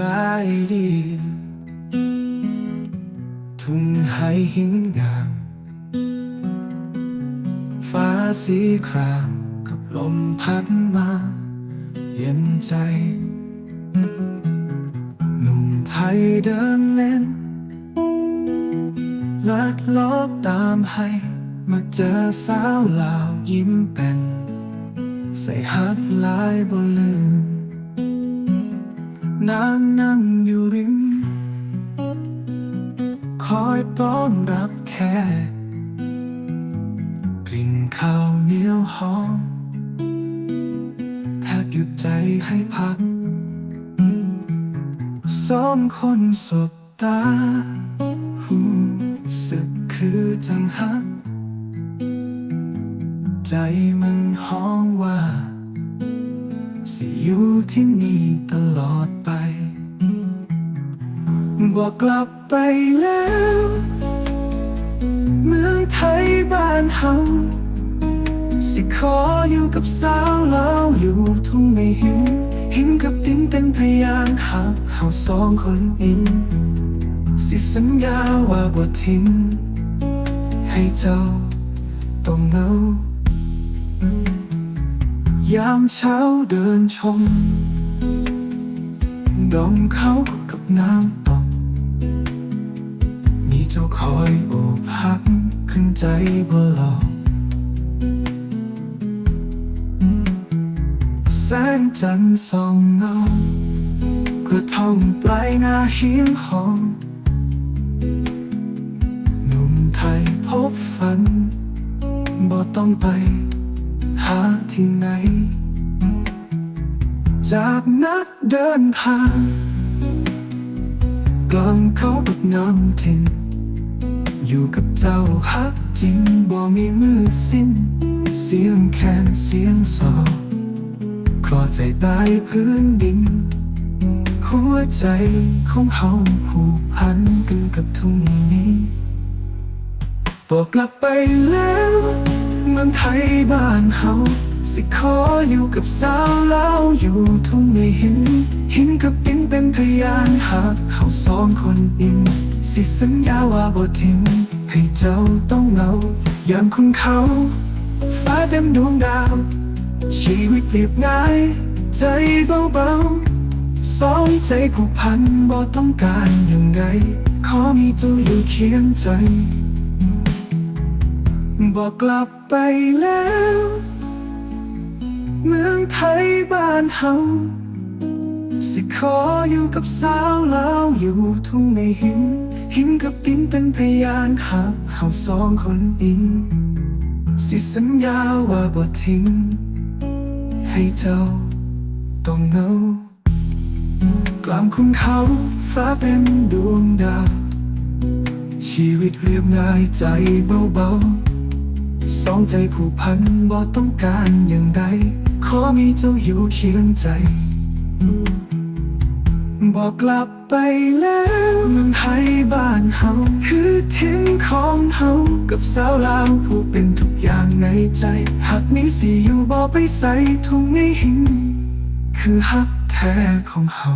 บายดีทุ่งไห้หินงามฟ้าสีครามกับลมพัดมา เย็นใจ หนุ่มไทยเดินเล่นลัดลอบตามให้ มาเจอสาวลาวยิ้มเป็น ใส่ฮักลายบนลืม นางนั่งอยู่ริมคอยต้อนรับแขกกลิ่นข้าวเหนียวหอมแทบหยุดใจให้พักสองคนสบตาหูสึกคือจังฮัก ใจมันห้องว่า สิอยู่ที่นี่ตลอด บอกกลับไปแล้ว เมืองไทยบ้านเฮาสิขออยู่กับสาวลาวอยู่ทุ่งไม่หินหินกับดินเป็นพยานหักเฮาสองคนอิน สิสัญญาว่าบ่ทิ้งให้เจ้าต้องเหงายามเช้าเดินชมดองเขากับน้ำ จ้าคอยโอบหักขึ้นใจบ่หลอกแสงจันทร์ส่องเงากระท่อมปลายนาหินหอมหนุ่มไทยพบฝันบ่ต้องไป หาที่ไหน จากนักเดินทาง กลางเขาบักน้ำทิน อยู่กับเจ้าฮักจริงบ่มีมือสิ้น เสียงแคนเสียงสอบคลอใจใต้พื้นดิน หัวใจของเฮาผูกพันกันกับทุ่งนี้บอกกลับไปแล้วเมืองไทยบ้านเฮาสิขออยู่กับสาวลาวอยู่ทุ่งในหิน หินกับดินเป็นพยาน หากเฮาสองคนอิน สิสัญญาว่าบ่ทิ้งให้เจ้าต้องเหงาอย่างคุณเขา ฟ้าเต็มดวงดาว ชีวิตเปรียบง่าย ใจเบาๆสองใจผูกพันบ่ต้องการย่างไรขอมีเจ้าอยู่เคียงใจบอกกลับไปแล้ว เมืองไทยบ้านเฮา สิขออยู่กับสาวแลาวอยู่ทุ่งในหิน หินกับดินเป็นพยานหากเฮาสองคนอิน สิสัญญาว่าบ่ทิ้ง ให้เจ้าต้องเงากลางคุณเขาฟ้าเป็นดวงดาว ชีวิตเรียบง่ายใจเบาๆ สองใจผูกพันบ่ต้องการอย่างใดขอมีเจ้าอยู่เคียงใจ บอกกลับไปแล้วเมืองไทยบ้านเฮาคือทิ้งของเฮากับสาวลาวผู้เป็นทุกอย่างในใจ หักมีสิอยู่บ่ไปใส่ทุ่งในหิน คือหักแท้ของเฮา